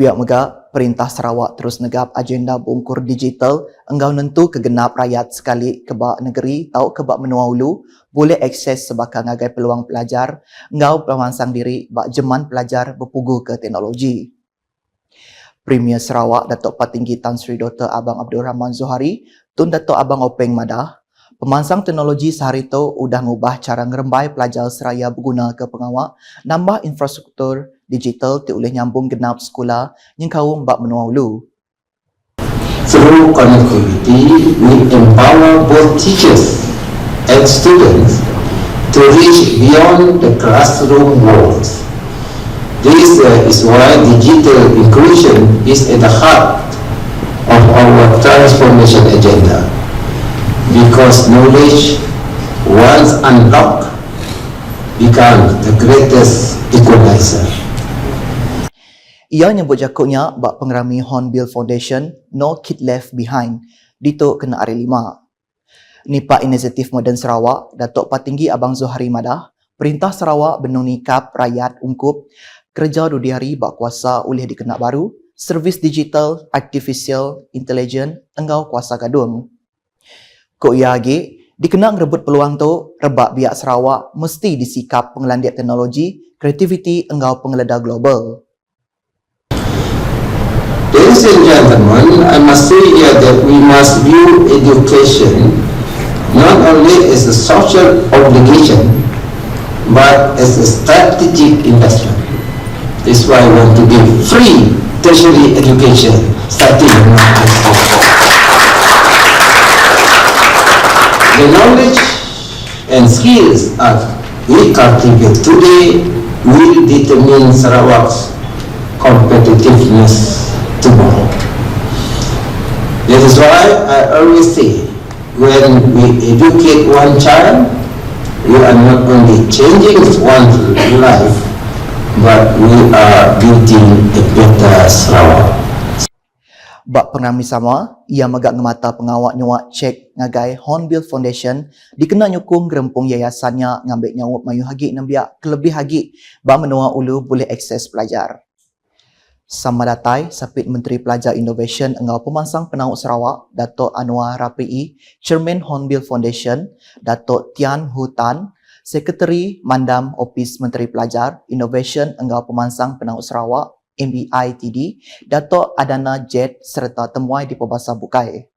Pihak Megak, Perintah Sarawak terus negap agenda bungkur digital enggau nentu kegenap rakyat sekali kebak negeri tau kebak menua ulu boleh akses sebagai ngagai peluang pelajar engau pemansang diri bak jeman pelajar berpugu ke teknologi. Premier Sarawak Datuk Patinggi Tan Sri Dr. Abang Abdul Rahman Zuhari, Tun Datuk Abang Openg Madah, Pemansang teknologi sehari itu sudah mengubah cara ngerembai pelajar seraya berguna ke pengawak, nambah infrastruktur digital ti oleh nyambung genap sekolah yang kau mbak menua ulu. Through connectivity, we empower both teachers and students to reach beyond the classroom walls. This uh, is why digital inclusion is at the heart of our transformation agenda. Because knowledge, once unlocked, becomes the greatest equalizer. Ia nyebut jakutnya bak pengerami Hornbill Foundation No Kid Left Behind dito kena hari lima. Nipa Inisiatif Modern Sarawak, Datuk Patinggi Abang Zuhari Madah, Perintah Sarawak benung nikap rakyat ungkup kerja dudi hari bak kuasa oleh dikenak baru, servis digital, artificial, intelligent, enggau kuasa gadung. Kok ia lagi, dikenang rebut peluang tu, rebak biak Sarawak mesti disikap pengelandiat teknologi, kreativiti enggau pengeleda global. Ladies and gentlemen, I must say here that we must view education not only as a social obligation, but as a strategic investment. This is why I want to give free tertiary education starting in knowledge and skills that we cultivate today will determine Sarawak's competitiveness tomorrow. That is why I always say, when we educate one child, we are not only changing one's life, but we are building a better Sarawak. Bak pengrami sama, ia megak ngemata pengawak nyuak cek ngagai Hornbill Foundation dikena nyukung gerempung yayasannya ngambil nyawuk mayu hagi nambiak kelebih hagi bak menua ulu boleh akses pelajar. Sama datai, Sapit Menteri Pelajar Innovation Engau Pemansang Penanguk Sarawak, Datuk Anwar Rapi'i, Chairman Hornbill Foundation, Datuk Tian Hutan, Sekretari Mandam Opis Menteri Pelajar Innovation Engau Pemansang Penanguk Sarawak, MBITD, Dato' Adana Jet serta temuai di Pembasar Bukai.